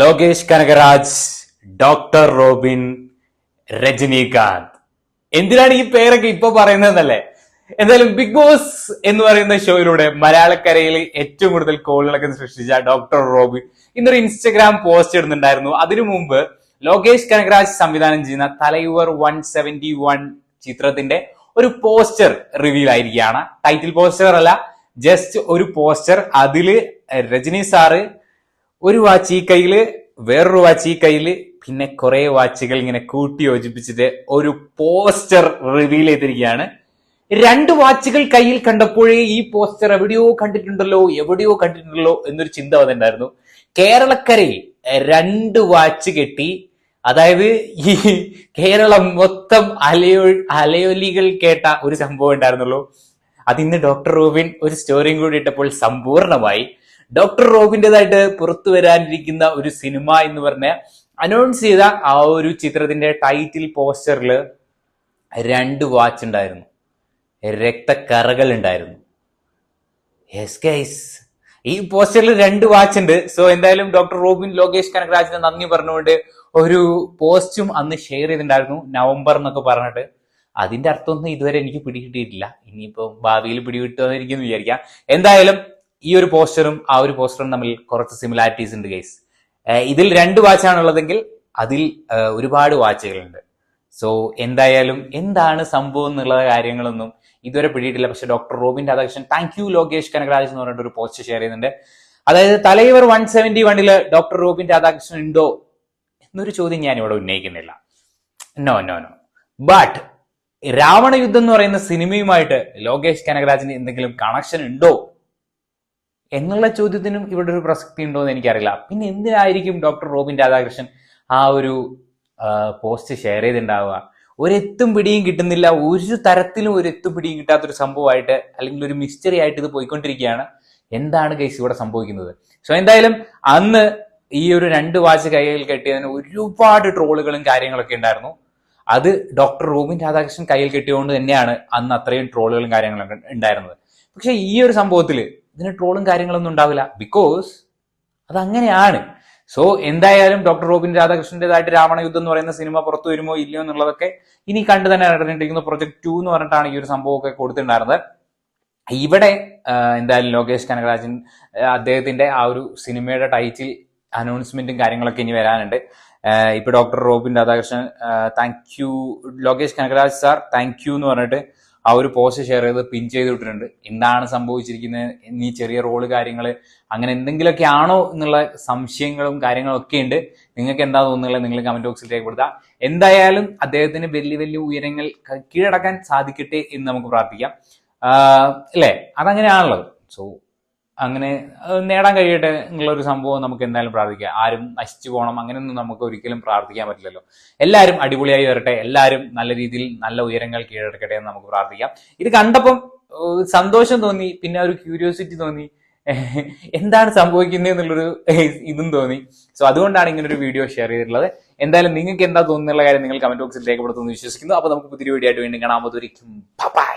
Lokesh Kanagaraj doctor Robin Rajinikanth. എന്തിനാണ് ഈ പേരൊക്കെ ഇപ്പൊ പറയുന്നതെന്നല്ലേ? എന്തായാലും ബിഗ് ബോസ് എന്ന് പറയുന്ന ഷോയിലൂടെ മലയാളക്കരയിൽ ഏറ്റവും കൂടുതൽ കോളുകളൊക്കെ സൃഷ്ടിച്ച ഡോക്ടർ റോബിൻ ഇന്നൊരു ഇൻസ്റ്റഗ്രാം പോസ്റ്റ് ഇടുന്നുണ്ടായിരുന്നു. അതിനു മുമ്പ് ലോകേഷ് കനകരാജ് സംവിധാനം ചെയ്യുന്ന തലയുവർ വൺ സെവന്റി വൺ ചിത്രത്തിന്റെ ഒരു പോസ്റ്റർ റിവീൽ ആയിരിക്കുകയാണ് ടൈറ്റിൽ പോസ്റ്റർ അല്ല ജസ്റ്റ് ഒരു പോസ്റ്റർ. അതിൽ രജനി സാറ് ഒരു വാച്ച് ഈ കയ്യിൽ വേറൊരു വാച്ച് ഈ കയ്യിൽ പിന്നെ കുറെ വാച്ചുകൾ ഇങ്ങനെ കൂട്ടി യോജിപ്പിച്ചിട്ട് ഒരു പോസ്റ്റർ റിവീൽ ചെയ്തിരിക്കുകയാണ്. രണ്ട് വാച്ചുകൾ കയ്യിൽ കണ്ടപ്പോഴേ ഈ പോസ്റ്റർ എവിടെയോ കണ്ടിട്ടുണ്ടല്ലോ എവിടെയോ കണ്ടിട്ടുണ്ടല്ലോ എന്നൊരു ചിന്ത വന്നിട്ടുണ്ടായിരുന്നു. കേരളക്കരയിൽ രണ്ട് വാച്ച് കെട്ടി അതായത് ഈ കേരളം മൊത്തം അലയോ അലയൊലികൾ കേട്ട ഒരു സംഭവം ഉണ്ടായിരുന്നുള്ളൂ. അതിന്ന് ഡോക്ടർ റോബിൻ ഒരു സ്റ്റോറിയും കൂടി ഇട്ടപ്പോൾ സമ്പൂർണമായി. ഡോക്ടർ റോബിന്റെതായിട്ട് പുറത്തു വരാനിരിക്കുന്ന ഒരു സിനിമ എന്ന് പറഞ്ഞ അനൗൺസ് ചെയ്ത ആ ഒരു ചിത്രത്തിന്റെ ടൈറ്റിൽ പോസ്റ്ററിൽ രണ്ട് വാച്ച് ഉണ്ടായിരുന്നു. രക്തക്കറകൾ ഉണ്ടായിരുന്നു. യെസ് ഗൈസ് ഈ പോസ്റ്ററിൽ രണ്ട് വാച്ച് ഉണ്ട്. സോ എന്തായാലും ഡോക്ടർ റോബിൻ ലോകേഷ് കനകരാജിന് നന്ദി പറഞ്ഞുകൊണ്ട് ഒരു പോസ്റ്റും അന്ന് ഷെയർ ചെയ്തിട്ടുണ്ടായിരുന്നു. നവംബർ എന്നൊക്കെ പറഞ്ഞിട്ട്. അതിന്റെ അർത്ഥമൊന്നും ഇതുവരെ എനിക്ക് പിടികിട്ടിയിട്ടില്ല. ഇനിയിപ്പോ ഭാവിയിൽ പിടികിട്ടുമായിരിക്കും വിചാരിക്കാം. എന്തായാലും ഈ ഒരു പോസ്റ്ററും ആ ഒരു പോസ്റ്ററും തമ്മിൽ കുറച്ച് സിമിലാരിറ്റീസ് ഉണ്ട് ഗൈസ് ഇതിൽ രണ്ട് വാച്ചാണ് ഉള്ളതെങ്കിൽ അതിൽ ഒരുപാട് വാച്ചുകളുണ്ട് സോ എന്തായാലും എന്താണ് സംഭവം എന്നുള്ള കാര്യങ്ങളൊന്നും ഇതുവരെ പിടിയിട്ടില്ല. പക്ഷെ doctor Robin Radhakrishnan thank you Lokesh Kanagaraj എന്ന് പറഞ്ഞിട്ട് ഒരു പോസ്റ്റ് ഷെയർ ചെയ്യുന്നുണ്ട്. അതായത് തലൈവർ വൺ സെവന്റി വണ്ണിൽ ഡോക്ടർ റോബിൻ രാധാകൃഷ്ണൻ ഉണ്ടോ എന്നൊരു ചോദ്യം ഞാൻ ഇവിടെ ഉന്നയിക്കുന്നില്ല. No no no but Ravana Yudham എന്ന് പറയുന്ന സിനിമയുമായിട്ട് ലോകേഷ് കനകരാജിന് എന്തെങ്കിലും കണക്ഷൻ ഉണ്ടോ എന്നുള്ള ചോദ്യത്തിനും ഇവിടെ ഒരു പ്രസക്തി ഉണ്ടോ എന്ന് എനിക്കറിയില്ല. പിന്നെ എന്തിനായിരിക്കും ഡോക്ടർ റോബിൻ രാധാകൃഷ്ണൻ ആ ഒരു പോസ്റ്റ് ഷെയർ ചെയ്തിട്ടുണ്ടാവുക? ഒരെത്തും പിടിയും കിട്ടുന്നില്ല. ഒരു തരത്തിലും ഒരു എത്തും പിടിയും കിട്ടാത്തൊരു സംഭവമായിട്ട് അല്ലെങ്കിൽ ഒരു മിസ്റ്ററി ആയിട്ട് ഇത് പോയിക്കൊണ്ടിരിക്കുകയാണ്. എന്താണ് കേസ് ഇവിടെ സംഭവിക്കുന്നത്? സോ എന്തായാലും അന്ന് ഈ ഒരു രണ്ട് വാച്ച് കൈകളിൽ കെട്ടിയതിന് ഒരുപാട് ട്രോളുകളും കാര്യങ്ങളൊക്കെ ഉണ്ടായിരുന്നു. അത് ഡോക്ടർ റോബിൻ രാധാകൃഷ്ണൻ കയ്യിൽ കെട്ടിയതുകൊണ്ട് തന്നെയാണ് അന്ന് അത്രയും ട്രോളുകളും കാര്യങ്ങളൊക്കെ ഉണ്ടായിരുന്നത്. പക്ഷെ ഈ ഒരു സംഭവത്തിൽ ഇതിന് ട്രോളും കാര്യങ്ങളൊന്നും ഉണ്ടാവില്ല. ബിക്കോസ് അതങ്ങനെയാണ്. സോ എന്തായാലും ഡോക്ടർ റോബിൻ രാധാകൃഷ്ണന്റെതായിട്ട് രാവണ യുദ്ധം എന്ന് പറയുന്ന സിനിമ പുറത്തു വരുമോ ഇല്ലയോ എന്നുള്ളതൊക്കെ ഇനി കണ്ടു തന്നെ അറിഞ്ഞിട്ടിരിക്കുന്ന പ്രൊജക്ട് ടു എന്ന് പറഞ്ഞിട്ടാണ് ഈ ഒരു സംഭവമൊക്കെ കൊടുത്തിട്ടുണ്ടായിരുന്നത്. ഇവിടെ എന്തായാലും ലോകേഷ് കനകരാജൻ അദ്ദേഹത്തിന്റെ ആ ഒരു സിനിമയുടെ ടൈറ്റിൽ അനൗൺസ്മെന്റും കാര്യങ്ങളൊക്കെ ഇനി വരാനുണ്ട്. ഇപ്പൊ doctor Robin Radhakrishnan thank you Lokesh Kanagaraj sir thank you എന്ന് പറഞ്ഞിട്ട് ആ ഒരു പോസ്റ്റ് ഷെയർ ചെയ്ത് പിൻ ചെയ്ത് വിട്ടിട്ടുണ്ട് എന്താണ് സംഭവിച്ചിരിക്കുന്നത് എന്നീ ചെറിയ റോൾ കാര്യങ്ങൾ അങ്ങനെ എന്തെങ്കിലുമൊക്കെ ആണോ എന്നുള്ള സംശയങ്ങളും കാര്യങ്ങളും ഒക്കെ ഉണ്ട്. നിങ്ങൾക്ക് എന്താ തോന്നുന്നത്? നിങ്ങൾ കമന്റ് ബോക്സിൽ രേഖപ്പെടുത്തുക. എന്തായാലും അദ്ദേഹത്തിന് വലിയ വലിയ ഉയരങ്ങൾ കീഴടക്കാൻ സാധിക്കട്ടെ എന്ന് നമുക്ക് പ്രാർത്ഥിക്കാം. അല്ലേ? അതങ്ങനെയാണല്ലോ. സോ അങ്ങനെ നേടാൻ കഴിയട്ടെ എന്നുള്ള ഒരു സംഭവം നമുക്ക് എന്തായാലും പ്രാർത്ഥിക്കാം. ആരും നശിച്ചു പോകണം അങ്ങനെയൊന്നും നമുക്ക് ഒരിക്കലും പ്രാർത്ഥിക്കാൻ പറ്റില്ലല്ലോ. എല്ലാവരും അടിപൊളിയായി വരട്ടെ. എല്ലാവരും നല്ല രീതിയിൽ നല്ല ഉയരങ്ങൾ കീഴടക്കട്ടെ എന്ന് നമുക്ക് പ്രാർത്ഥിക്കാം. ഇത് കണ്ടപ്പം സന്തോഷം തോന്നി പിന്നെ ഒരു ക്യൂരിയോസിറ്റി തോന്നി. എന്താണ് സംഭവിക്കുന്നത് എന്നുള്ളൊരു ഇതും തോന്നി. സോ അതുകൊണ്ടാണ് ഇങ്ങനെ ഒരു വീഡിയോ ഷെയർ ചെയ്തിട്ടുള്ളത്. എന്തായാലും നിങ്ങൾക്ക് എന്താ തോന്നുന്നുള്ള കാര്യം നിങ്ങൾ കമന്റ് ബോക്സിൽ രേഖപ്പെടുത്തുമെന്ന് വിശ്വസിക്കുന്നു. അപ്പൊ നമുക്ക് പുതിയ വീഡിയോ ആയിട്ട് വീണ്ടും കാണാൻ ബൈ